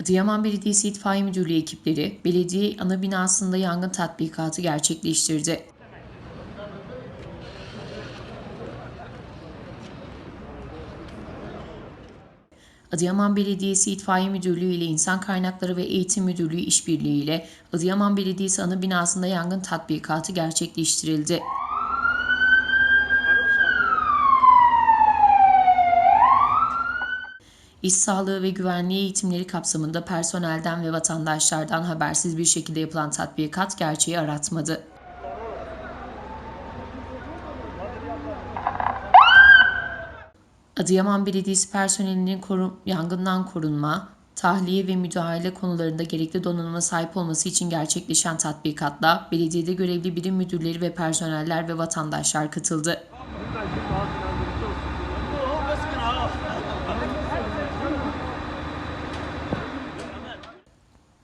Adıyaman Belediyesi İtfaiye Müdürlüğü ekipleri belediye ana binasında yangın tatbikatı gerçekleştirdi. Adıyaman Belediyesi İtfaiye Müdürlüğü ile İnsan Kaynakları ve Eğitim Müdürlüğü işbirliği ile Adıyaman Belediyesi ana binasında yangın tatbikatı gerçekleştirildi. İş sağlığı ve güvenliği eğitimleri kapsamında personelden ve vatandaşlardan habersiz bir şekilde yapılan tatbikat gerçeği aratmadı. Adıyaman Belediyesi personelinin koru- yangından korunma, tahliye ve müdahale konularında gerekli donanıma sahip olması için gerçekleşen tatbikatla belediyede görevli birim müdürleri ve personeller ve vatandaşlar katıldı.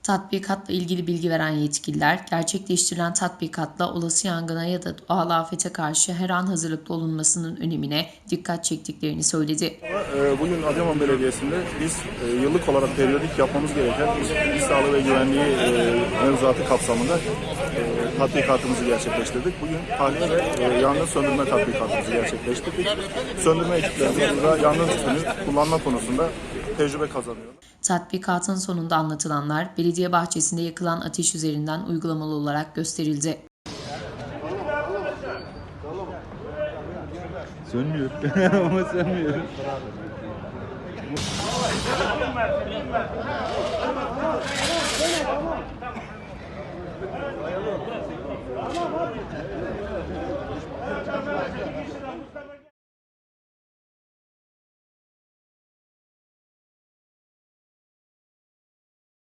Tatbikatla ilgili bilgi veren yetkililer, gerçekleştirilen tatbikatla olası yangına ya da doğal afete karşı her an hazırlıklı olunmasının önemine dikkat çektiklerini söyledi. Ee, Bugün Adıyaman Belediyesi'nde biz e, yıllık olarak periyodik yapmamız gereken iş, sağlığı ve güvenliği e, mevzuatı kapsamında e, tatbikatımızı gerçekleştirdik. Bugün tahliye ve yangın söndürme tatbikatımızı gerçekleştirdik. Söndürme ekiplerimiz burada yangın tüpünü kullanma konusunda tecrübe kazanıyor. Tatbikatın sonunda anlatılanlar belediye bahçesinde yakılan ateş üzerinden uygulamalı olarak gösterildi. Sönmüyor ama sönmüyor.